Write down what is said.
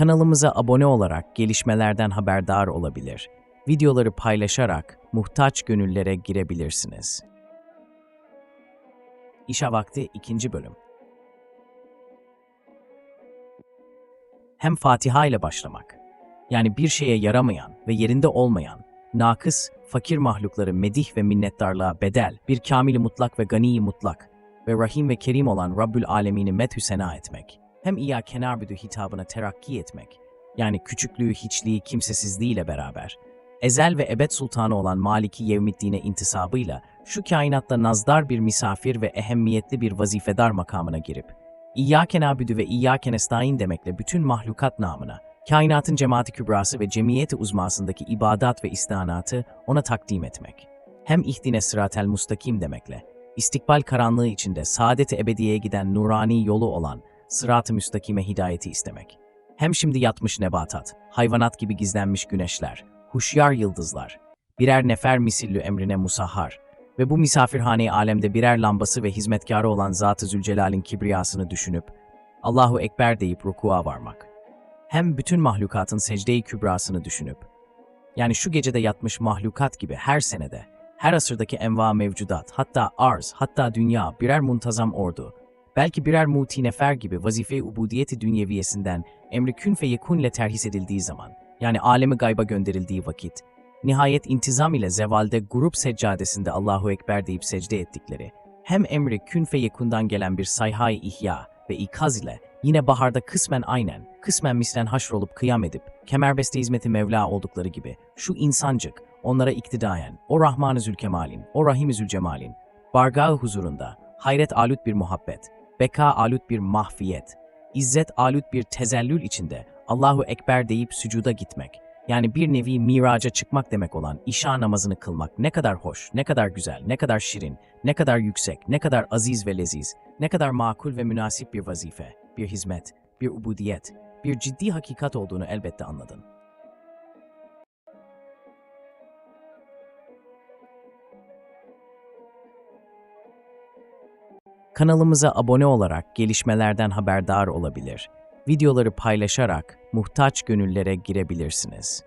Kanalımıza abone olarak gelişmelerden haberdar olabilir. Videoları paylaşarak muhtaç gönüllere girebilirsiniz. İşe Vakti 2. Bölüm Hem Fatiha ile başlamak, yani bir şeye yaramayan ve yerinde olmayan, nakıs, fakir mahlukları medih ve minnettarlığa bedel, bir kamili mutlak ve ganiyi mutlak ve rahim ve kerim olan Rabbül Alemini methü sena etmek, hem İyâ kenarbüdü hitabına terakki etmek, yani küçüklüğü, hiçliği, kimsesizliğiyle beraber, ezel ve ebed sultanı olan Maliki Yevmiddin'e intisabıyla şu kainatta nazdar bir misafir ve ehemmiyetli bir vazifedar makamına girip, İyyâke nâbüdü ve İyyâke nestaîn demekle bütün mahlukat namına, kainatın cemaati kübrası ve cemiyeti uzmasındaki ibadat ve istihanatı ona takdim etmek. Hem ihdine sıratel mustakim demekle, istikbal karanlığı içinde saadet-i ebediyeye giden nurani yolu olan sırat-ı müstakime hidayeti istemek. Hem şimdi yatmış nebatat, hayvanat gibi gizlenmiş güneşler, huşyar yıldızlar, birer nefer misillü emrine musahhar ve bu misafirhane alemde birer lambası ve hizmetkarı olan Zat-ı Zülcelal'in kibriyasını düşünüp Allahu Ekber deyip rukuğa varmak. Hem bütün mahlukatın secde-i kübrasını düşünüp, yani şu gecede yatmış mahlukat gibi her senede, her asırdaki enva mevcudat, hatta arz, hatta dünya birer muntazam ordu, belki birer muti nefer gibi vazife-i ubudiyeti dünyeviyesinden emri kün fe yekun ile terhis edildiği zaman, yani alemi gayba gönderildiği vakit, nihayet intizam ile zevalde grup seccadesinde Allahu Ekber deyip secde ettikleri, hem emri kün fe yekundan gelen bir sayhay ihya ve ikaz ile yine baharda kısmen aynen, kısmen mislen haşrolup kıyam edip, kemerbeste hizmeti Mevla oldukları gibi, şu insancık, onlara iktidayen, o Rahman-ı Zülkemal'in, o Rahim-i Zülcemal'in, bargahı huzurunda, hayret alut bir muhabbet, beka alut bir mahfiyet, izzet alut bir tezellül içinde Allahu Ekber deyip sücuda gitmek, yani bir nevi miraca çıkmak demek olan işa namazını kılmak ne kadar hoş, ne kadar güzel, ne kadar şirin, ne kadar yüksek, ne kadar aziz ve leziz, ne kadar makul ve münasip bir vazife, bir hizmet, bir ubudiyet, bir ciddi hakikat olduğunu elbette anladın. Kanalımıza abone olarak gelişmelerden haberdar olabilir. Videoları paylaşarak muhtaç gönüllere girebilirsiniz.